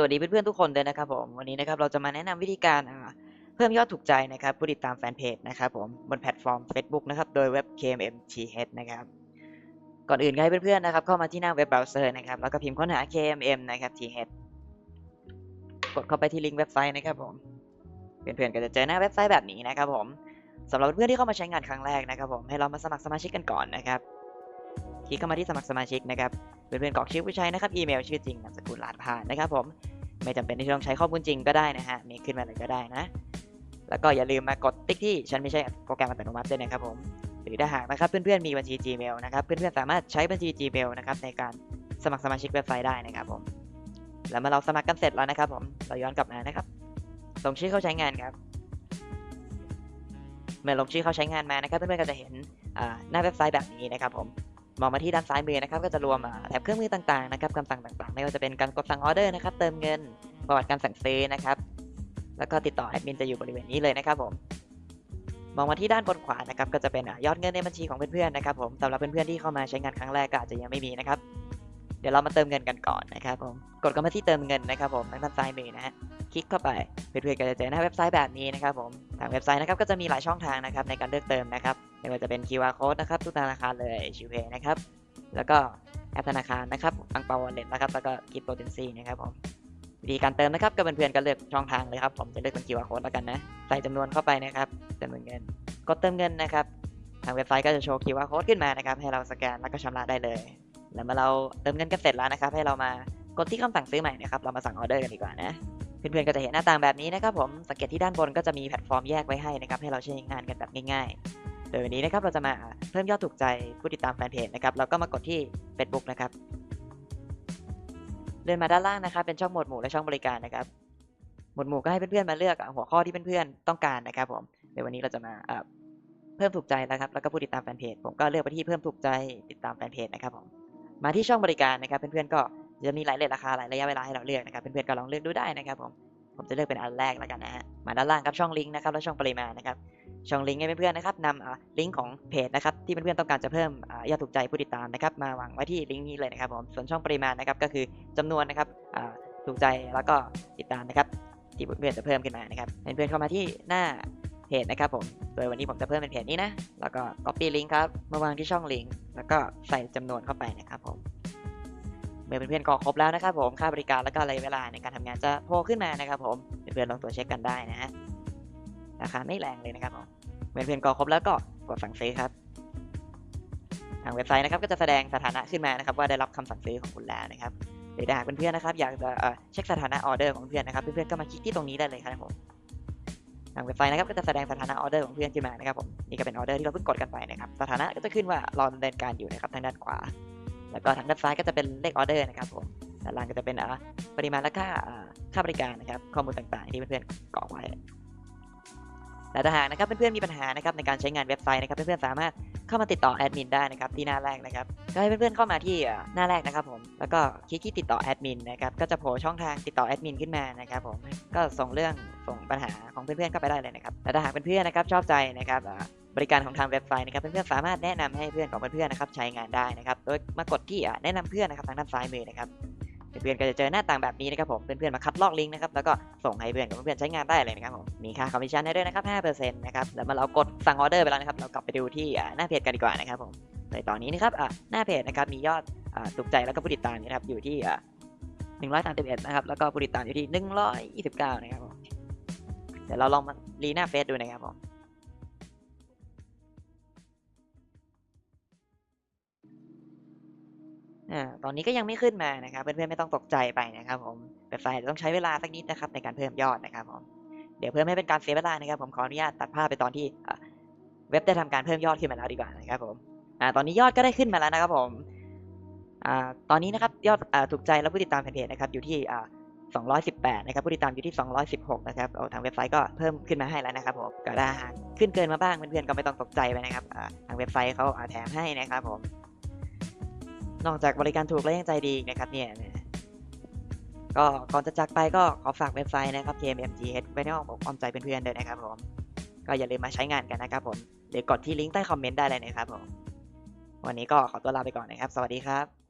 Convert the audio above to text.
สวัสดีเพื่อนๆทุกคนเลยนะครับผมวันนี้นะครับเราจะมาแนะนำวิธีการเพิ่มยอดถูกใจนะครับผู้ติดตามแฟนเพจนะครับผมบนแพลตฟอร์ม Facebook นะครับโดยเว็บ KMMTH นะครับก่อนอื่นก็ให้เพื่อนๆนะครับเข้ามาที่หน้าเว็บเบราว์เซอร์นะครับแล้วก็พิมพ์ค้นหา KMM นะครับ TH กดเข้าไปที่ลิงก์เว็บไซต์นะครับผมเพื่อนๆก็จะเจอหน้าเว็บไซต์แบบนี้นะครับผมสำหรับเพื่อนๆที่เข้ามาใช้งานครั้งแรกนะครับผมให้เรามาสมัครสมาชิกกันก่อนนะครับคลิกเข้ามาที่สมัครสมาชิกนะครับ เพื่อนๆกรอกชื่อผู้ใช้นะครับอีเมลชื่อจริงนามสกุลรหัสผ่านนะครับผมไม่จำเป็นที่ต้องใช้ข้อมูลจริงก็ได้นะฮะมีขึ้นมาเลยก็ได้นะ แล้วก็อย่าลืมมากดติ๊กที่ฉันไม่ใช่โปรแกรมอัตโนมัติด้วยนะครับผมหรือถ้าหากนะครับเพื่อนๆมีบัญชี Gmail นะครับเพื่อนๆสามารถใช้บัญชี Gmail นะครับในการสมัครสมาชิกเว็บไซต์ได้นะครับผมแล้วเมื่อเราสมัครกันเสร็จแล้วนะครับผมเราย้อนกลับมานะครับลงชื่อเข้าใช้งานครับเมื่อลงชื่อเข้าใช้งานมานะครับเพื่อนๆก็จะเห็นหน้าเว็บไซต์แบบนี้นะครับผม มองมาที่ด้านซ้ายมือนะครับก็จะรวมแถบเครื่องมือต่างๆนะครับคำสั่งต่างๆไม่ว่าจะเป็นการกดสั่งออเดอร์นะครับเติมเงินประวัติการสั่งซื้อนะครับ แล้วก็ติดต่อแอดมินจะอยู่บริเวณนี้เลยนะครับผมมองมาที่ด้านบนขวานะครับก็จะเป็นยอดเงินในบัญชีของเพื่อนๆนะครับผมสำหรับเพื่อนๆที่เข้ามาใช้งานครั้งแรกก็อาจจะยังไม่มีนะครับเดี๋ยวเรามาเติมเงินกันก่อนนะครับผมกดเข้ามาที่เติมเงินนะครับผมทางด้านซ้ายมือนะฮะคลิกเข้าไปเพื่อนๆก็จะเจอหน้าเว็บไซต์แบบนี้นะครับผมทางเว็บไซต์นะครับก็จะมีหลายช่องทางนะครับในการเลือกเติมนะครับ ไม่ว่าจะเป็น QR code นะครับ ทุกธนาคารเลยชิวเพย์นะครับ แล้วก็แอปธนาคารนะครับอังเปาวอลเล็ตนะครับ แล้วก็กิฟต์โปรเทนซีนะครับผมวิธีการเติมนะครับ ก็เพื่อนๆก็เลือกช่องทางเลยครับ ผมจะเลือกเป็น QR code แล้วกันนะ ใส่จำนวนเข้าไปนะครับจำนวนเงิน กดเติมเงินนะครับ ทางเว็บไซต์ก็จะโชว์ QR code ขึ้นมานะครับ ให้เราสแกนแล้วก็ชำระได้เลย แล้วเมื่อเราเติมเงินกันเสร็จแล้วนะครับ ให้เรามากดที่คำสั่งซื้อใหม่นะครับ เรามาสั่งออเดอร์กันดีกว่านะเพื่อนๆก็จะเห็นหน้าต่างแบบนี้นะครับผม สังเกตที่ด้านบนก็จะมีแพลตฟอร์มแยกไว้ให้นะครับ ให้เราใช้งานกันแบบง่ายๆ โดยวันนี้นะครับเราจะมาเพิ่มยอดถูกใจผู้ติดตามแฟนเพจนะครับเราก็มากดที่ Facebook นะครับเลื่อนมาด้านล่างนะครับเป็นช่องหมวดหมู่และช่องบริการนะครับ หมวดหมู่ก็ให้เพื่อนๆมาเลือกหัวข้อที่เพื่อนๆต้องการนะครับผมเดี๋ยววันนี้เราจะมาเอ่อเพิ่มถูกใจแล้วครับแล้วก็ผู้ติดตามแฟนเพจผมก็เลือกไปที่เพิ่มถูกใจติดตามแฟนเพจนะครับผมมาที่ช่องบริการนะครับเพื่อนๆก็จะมีหลายเลทราคาหลายระยะเวลาให้เราเลือกนะครับเพื่อนๆก็ลองเลือกดูได้นะครับผมผมจะเลือกเป็นอันแรกแล้วกันนะฮะมาด้านล่างครับช่องลิงก์นะครับและช่องปริมาณนะครับ ช่องลิงก์ให้เพื่อนๆนะครับนำลิงก์ของเพจนะครับที่เพื่อนๆต้องการจะเพิ่มอยอดถูกใจผู้ติดตามนะครับมาวางไว้ที่ลิงก์นี้เลยนะครับผมส่วนช่องปริมาณนะครับก็คือจำนวนนะครับถูกใจแล้วก็ติดตามนะครับที่เพื่อนๆจะเพิ่มขึ้นมานะครับเพื่อนๆเข้ามาที่หน้าเพจนะครับผมโดยวันนี้ผมจะเพิ่มเป็นเพจนี้นะแล้วก็ copy ลิงก์ครับมาวางที่ช่องลิงก์แล้วก็ใส่จำนวนเข้าไปนะครับผมเมื่อเพื่อนๆกรอกครบแล้วนะครับผมค่าบริการแล้วก็ระยะเวลาในการทำงานจะโผล่ขึ้นมานะครับผมเพื่อนๆลองตรวจเช็คกันได้นะฮะ ราคาไม่แรงเลยนะครับผมเมื่อเพื่อนกรอกครบแล้วก็กดสั่งซื้อครับ ทางเว็บไซต์นะครับก็จะแสดงสถานะขึ้นมานะครับ ว่าได้รับคำสั่งซื้อของคุณแล้วนะครับหรือหากเพื่อนๆนะครับ อยากจะเช็คสถานะออเดอร์ของเพื่อนนะครับเพื่อนๆก็มาคลิกที่ตรงนี้ได้เลยครับผมทางเว็บไซต์นะครับก็จะแสดงสถานะออเดอร์ของเพื่อนขึ้นมานะครับผมนี่ก็เป็นออเดอร์ที่เราเพิ่งกดกันไปนะครับสถานะก็จะขึ้นว่ารอดำเนินการอยู่นะครับทางด้านขวา แล้วก็ทางด้านซ้ายก็จะเป็นเลขออเดอร์นะครับผมด้านล่างก็จะเป็นปริมาณและค่าอ่าค่าบริการนะครับข้อมูลต่างๆ ที่เพื่อนๆกรอกไว้ และถ้าหากนะครับเพื่อนๆมีปัญหานะครับในการใช้งานเว็บไซต์นะครับเพื่อนๆสามารถเข้ามาติดต่อแอดมินได้นะครับที่หน้าแรกนะครับก็ให้เพื่อนๆเข้ามาที่หน้าแรกนะครับผมแล้วก็คลิกที่ติดต่อแอดมินนะครับก็จะโผล่ช่องทางติดต่อแอดมินขึ้นมานะครับผมก็ส่งเรื่องส่งปัญหาของเพื่อนๆเข้าไปได้เลยนะครับและถ้าหากเพื่อนๆนะครับชอบใจนะครับบริการของทางเว็บไซต์นะครับเพื่อนๆสามารถแนะนำให้เพื่อนของเพื่อนๆนะครับใช้งานได้นะครับโดยมากดที่แนะนำเพื่อนนะครับทางด้านซ้ายมือนะครับ เพื่อนๆก็จะเจอหน้าต่างแบบนี้นะครับผม เพื่อนๆมาคัดลอกลิงก์นะครับ แล้วก็ส่งให้เพื่อนกับเพื่อนๆใช้งานได้เลยนะครับผม มีค่าคอมมิชชั่นให้ด้วยนะครับ5%นะครับ แล้วมาเรากดสั่งออเดอร์ไปแล้วนะครับ เรากลับไปดูที่หน้าเพจกันดีกว่านะครับผมในตอนนี้นะครับหน้าเพจนะครับ มียอดอ่าถูกใจแล้วก็ผู้ติดตามนะครับ อยู่ที่อ่า131นะครับ แล้วก็ผู้ติดตามอยู่ที่ 129 นะครับผม เดี๋ยวเราลองมารีหน้าเฟซดูนะครับผม อ่าตอนนี้ก็ยังไม่ขึ้นมานะครับเพื่อนๆไม่ต้องตกใจไปนะครับผมเว็บไซต์ต้องใช้เวลาสักนิดนะครับในการเพิ่มยอดนะครับผมเดี๋ยวเพื่อไม่เป็นการเสียเวลานะครับ ผมขออนุญาตตัดภาพไปตอนที่เว็บได้ทำการเพิ่มยอดขึ้นมาแล้วดีกว่านะครับผมอ่าตอนนี้ยอดก็ได้ขึ้นมาแล้วนะครับผมอ่าตอนนี้นะครับยอดอ่าถูกใจและผู้ติดตามเพจนะครับอยู่ที่อ่า218 นะครับผู้ติดตามอยู่ที่ 216 นะครับเอาทางเว็บไซต์ก็เพิ่มขึ้นมาให้แล้วนะครับผมก็ได้ขึ้นเกินมาบ้างเพื่อนๆก็ไม่ต้องตกใจไปนะครับทางเว็บไซต์เขาแถมให้นะครับผม นอกจากบริการถูกและยังใจดีนะครับเนี่ยก็ก่อนจะจากไปก็ขอฝากเว็บไซต์นะครับ KMMGH ไว้ในอ้อมอกอ้อมใจเพื่อนๆด้วยนะครับผมก็อย่าลืมมาใช้งานกันนะครับผมหรือกดที่ลิงก์ใต้คอมเมนต์ได้เลยนะครับผมวันนี้ก็ขอตัวลาไปก่อนนะครับ สวัสดีครับ